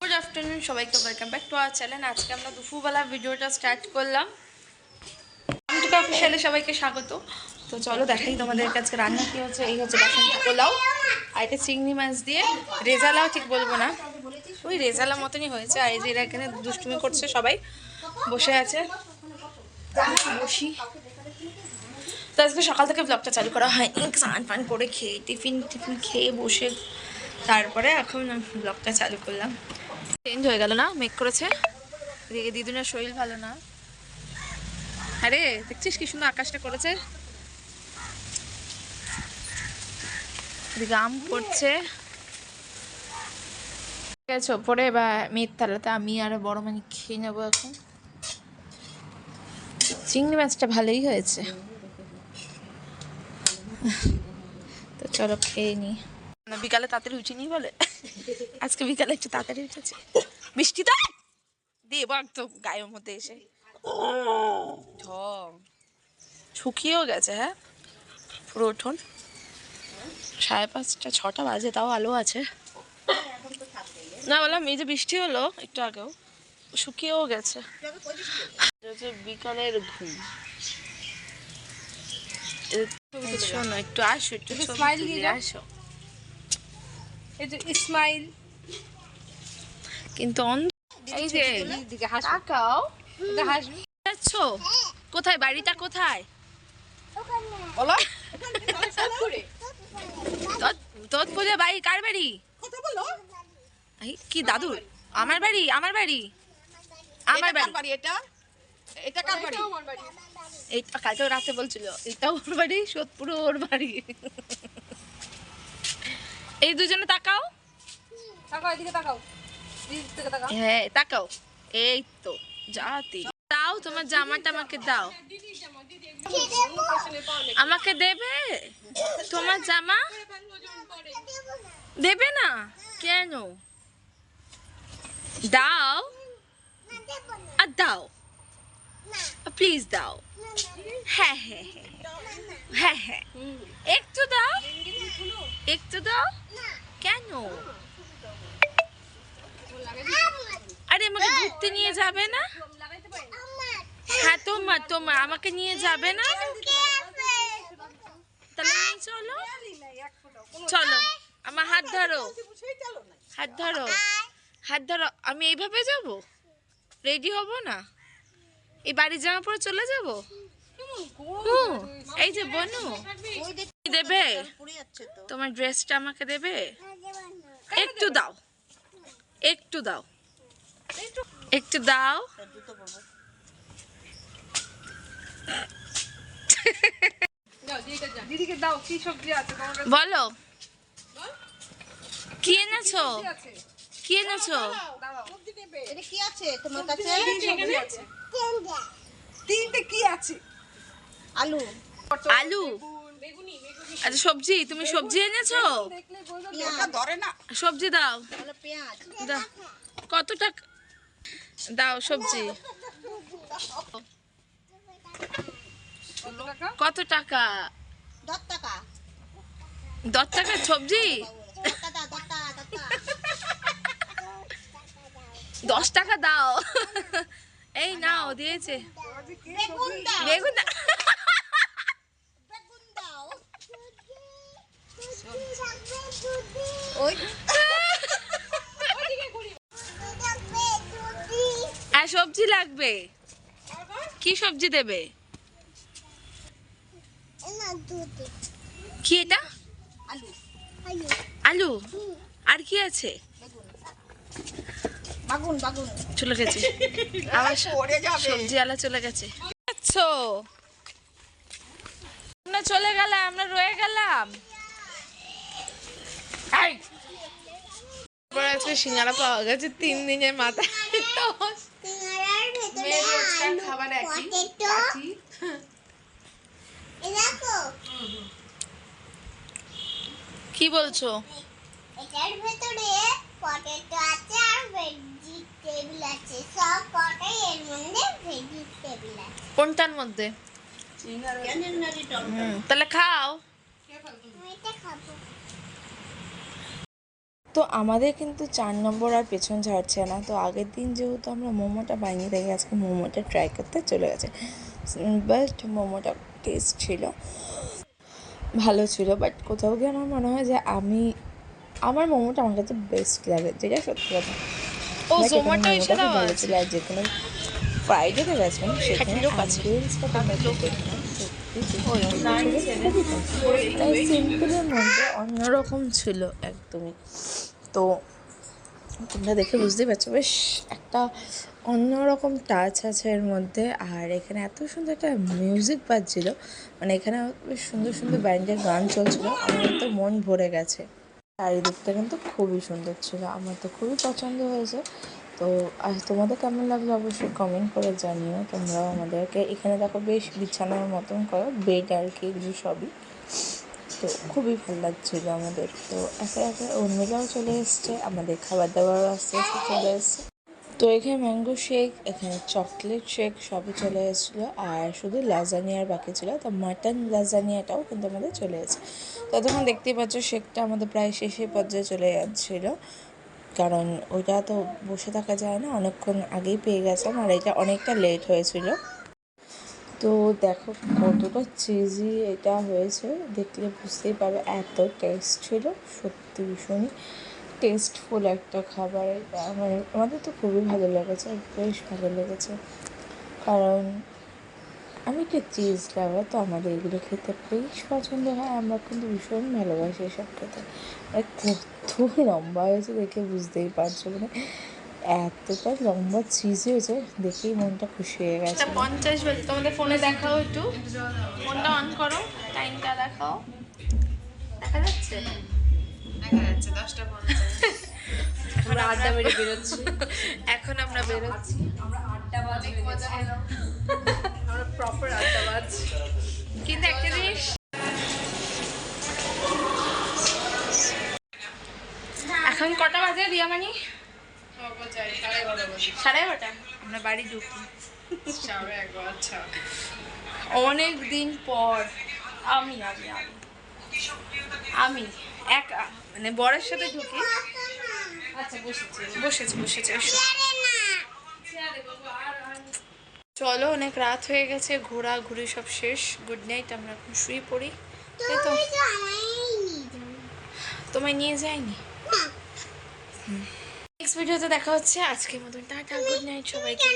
Good afternoon সবাইকে welcome back to our channel আজকে আমরা দুপুরবেলা ভিডিওটা স্টার্ট করলাম। আমটুকু অফিসিয়ালে সবাইকে স্বাগত। তো চলো দেখাই তোমাদের কাছে রান্না কী হচ্ছে। এই হচ্ছে বাসন্তী পোলাও আর এটা চিংড়ি মাছ দিয়ে। রেজালাও ঠিক বলব না। ওই রেজালা মতনই হয়েছে। আর এই যে এখানে দুষ্টুমি করছে সবাই। বসে আছে। বসি। তো আজকে সকাল থেকে ব্লগটা চালু করা হয় স্নান ফান করে খেয়ে টিফিন টিফিন খেয়ে বসে তারপরে এখন ব্লগটা চালু করলাম। চেঞ্জ হয়ে গেল না? মেক করেছে? এদিকে দিদুনের শরীর ভালো না। আরে, দেখছিস কি সুন্দর আকাশটা করেছে? এদিকে আম ঠিক আছে, ওপরে বা মেয়ের তালাতে আমি আর বড় মানে খেয়ে নেব এখন। চিংড়ি মাছটা ভালোই হয়েছে। তো চলো খেয়ে নি না। বিকালে তাড়াতাড়ি উঠিনি বলে। আজকে বিকালে একটু তাড়াতাড়ি উঠেছে। বৃষ্টি তো? দেব তো গায়ের মধ্যে এসে। শুকিয়েও গেছে হ্যাঁ? পুরো উঠোন। সাড়ে পাঁচটা ছটা বাজে তাও আলো আছে। না বললাম এই যে বৃষ্টি হলো একটু আগেও শুকিয়েও গেছে। বিকালের ঘুম। একটু আসো একটু। আসো। এই যে ইসমাইল। কিন্তু এই যে দিকে হাসো তাকাও। হাসবি। যাচ্ছ? কোথায়? বাড়িটা কোথায়? বলো তোর পূজা বাড়ি কার বাড়ি? কি দাদুর? আমার বাড়ি? আমার বাড়ি? আমার বাড়ি। বাড়ি এটা? এটা কার বাড়ি? এইটা কালকে রাতে বলছিল এটা ওর বাড়ি সোদপুরও ওর বাড়ি। এই দুজনে তাকাও। তাকাও এদিকে হ্যাঁ তাকাও। এই তো জাতি। দাও তোমার জামাটা আমাকে দাও। আমাকে দেবে? তোমার জামা? দেবে না? কেন? দাও। আর দাও। প্লিজ দাও। হ্যাঁ হ্যাঁ হ্যাঁ। হ্যাঁ হ্যাঁ। একটু দাও। একটু দাও। আরে আমাকে ঘুরতে নিয়ে যাবে না? হ্যাঁ তোমার তোমার, আমাকে নিয়ে যাবে না? তাহলে চলো। চলো, আমার হাত ধরো। হাত ধরো। হাত ধরো, আমি এইভাবে যাব? রেডি হব না? এই বাড়ির জামা পরে চলে যাব? এই যে বনু। দেবে? তোমার ড্রেসটা আমাকে দেবে? একটু দাও। একটু দাও। একটু দাও। বলো। কি এনেছো? কি আছে। এনেছো? কি আছে? তোমার কাছে তিনটে কি আছে? আলু। আলু? আচ্ছা সবজি। তুমি সবজি এনেছো? দেখলে বলবে ওটা ধরে না। সবজি দাও। দাও। কত টাকা? দাও সবজি। কত টাকা? দশ টাকা। সবজি? দশ টাকা দাও। এই নাও দিয়েছে। বেগুন দাও। লাগবে কি সবজি দেবে? কি এটা? আলু। আর কি আছে? চলে গেছে। আবার সবজি আলা চলে গেছে। আচ্ছা। আমরা চলে গেলাম আমরা রয়ে গেলাম। আজকে সিঙ্গারা পাওয়া গেছে তিন দিনের মাথায়। তো মেয়ের রোজকার খাবার একই কাঠি। কি বলছো? এটার ভেতরে পটেটো আছে আর ভেজিটেবল আছে। সব কটাই এর মধ্যে ভেজিটেবল আছে। কোনটার মধ্যে? তাহলে খাও। এটা খাব। তো আমাদের কিন্তু চার নম্বর আর পেছন ছাড়ছে না। তো আগের দিন যেহেতু আমরা মোমোটা বানিয়ে দেখি আজকে মোমোটা ট্রাই করতে চলে গেছে। বাট মোমোটা টেস্ট ছিল। ভালো ছিল। বাট কোথাও গিয়ে আমার মনে হয় যে আমি আমার মোমোটা আমার কাছে বেস্ট লাগে যেটা সত্যি কথা। ও এখানে জোম্যাটো এসে যেখানে ফ্রাইডেতে গেছিলাম সেখানে তাই সিম্পলের মধ্যে অন্যরকম ছিল একদমই। তো তোমরা দেখে বুঝতেই পারছ, বেশ একটা অন্যরকম টাচ আছে এর মধ্যে। আর এখানে এত সুন্দর একটা মিউজিক বাজছিল মানে এখানে বেশ সুন্দর সুন্দর ব্যান্ডের গান চলছিল, আমার তো মন ভরে গেছে। চারিদিকটা কিন্তু খুবই সুন্দর ছিল, আমার তো খুবই পছন্দ হয়েছে। তো, আর তোমাদের কেমন লাগল অবশ্যই কমেন্ট করে জানিও। তোমরাও আমাদেরকে এখানে দেখো বেশ বিছানার মতন করো বেড আর কি, এগুলো সবই। তো খুবই ভালো লাগছিল আমাদের। তো একে একে উর্মিলাও চলে এসছে, আমাদের খাবার দাবারও আস্তে আস্তে চলে এসছে। তো এখানে ম্যাঙ্গো শেক এখানে চকলেট শেক সবই চলে এসেছিল। আর শুধু লাজানিয়ার বাকি ছিল, তো মাটন লাজানিয়াটাও কিন্তু আমাদের চলে এসেছে। ততক্ষণ দেখতেই পাচ্ছ শেকটা আমাদের প্রায় শেষের পর্যায়ে চলে যাচ্ছিল। কারণ ওইটা তো বসে থাকা যায় না, অনেকক্ষণ আগেই পেয়ে গেছিলাম আর এটা অনেকটা লেট হয়েছিল। তো দেখো কতটা চিজি এটা হয়েছে, দেখলে বুঝতেই পারবে এত টেস্ট ছিল, সত্যি ভীষণই টেস্টফুল একটা খাবার এটা। মানে আমাদের তো খুবই ভালো লেগেছে, বেশ ভালো লেগেছে। কারণ আমি একটা চিজ লাভার তো আমাদের এগুলো খেতে বেশ পছন্দ হয় আমরা কিন্তু ভীষণ ভালোবাসি এসব খেতে। আর কত লম্বা হয়েছে দেখে বুঝতেই পারছ। মানে এতটা লম্বা চিজ হয়েছে দেখেই মনটা খুশি হয়ে গেছে। এটা পঞ্চাশ বাজে তোমাদের ফোনে দেখাও একটু। ফোনটা অন করো টাইমটা দেখাও। দেখা যাচ্ছে? দেখা যাচ্ছে দশটা পঞ্চাশ। আমরা আড্ডা বেড়ে বেরোচ্ছি। এখন আমরা বেরোচ্ছি। আমরা প্রপার আড্ডাবাজ। কিন্তু একটা জিনিস এখন কটা বাজে রিয়ামানি সাড়ে এগারোটা। আমরা বাড়ি ঢুকি অনেক দিন পর। আমি আমি আমি। আমি, একা। মানে বরের সাথে ঢুকি। আচ্ছা বসেছি। বসেছি বসেছি, এসো। চলো অনেক রাত হয়ে গেছে ঘোরা ঘুরি সব শেষ। গুড নাইট আমরা এখন শুয়ে পড়ি। তো? তোমায় নিয়ে যাইনি নেক্সট ভিডিওতে দেখা হচ্ছে। আজকের মতন টাটা। গুড নাইট সবাইকে।